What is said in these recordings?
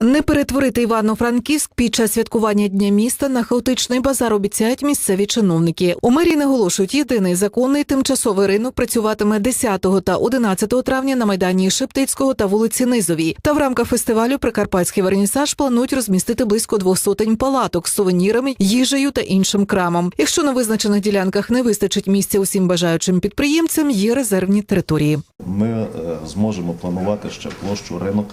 Не перетворити Івано-Франківськ під час святкування Дня міста на хаотичний базар обіцяють місцеві чиновники. У мерії наголошують, єдиний законний тимчасовий ринок працюватиме 10 та 11 травня на майдані Шептицького та вулиці Низовій. Та в рамках фестивалю Прикарпатський вернісаж планують розмістити близько двох сотень палаток з сувенірами, їжею та іншим крамом. Якщо на визначених ділянках не вистачить місця усім бажаючим підприємцям, є резервні території. Ми е, зможемо планувати ще площу ринок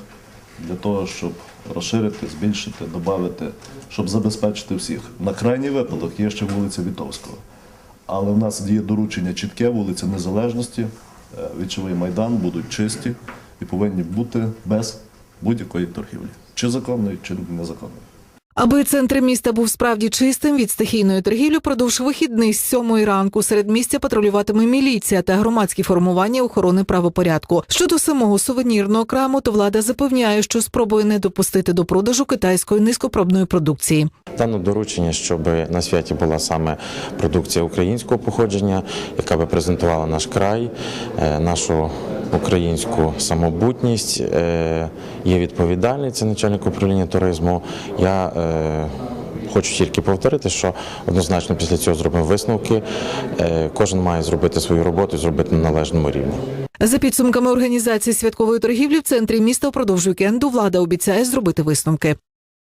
для того, щоб розширити, збільшити, додати, щоб забезпечити всіх. На крайній випадок є ще вулиця Вітовського. Але в нас є доручення чітке, вулиця Незалежності, е, Вічовий майдан будуть чисті і повинні бути без будь-якої торгівлі. Чи законної, чи незаконної. Аби центр міста був справді чистим від стихійної торгівлі, продовж вихідних з сьомої ранку серед місця патрулюватиме міліція та громадські формування охорони правопорядку. Щодо самого сувенірного краму, то влада запевняє, що спробує не допустити до продажу китайської низькопробної продукції. Дано доручення, щоб на святі була саме продукція українського походження, яка би презентувала наш край, е, нашу українську самобутність. Е, Є відповідальний це начальник управління туризму. Я е, Хочу тільки повторити, що однозначно після цього зробимо висновки. Е, Кожен має зробити свою роботу і зробити на належному рівні. За підсумками організації святкової торгівлі в центрі міста впродовж вікенду влада обіцяє зробити висновки.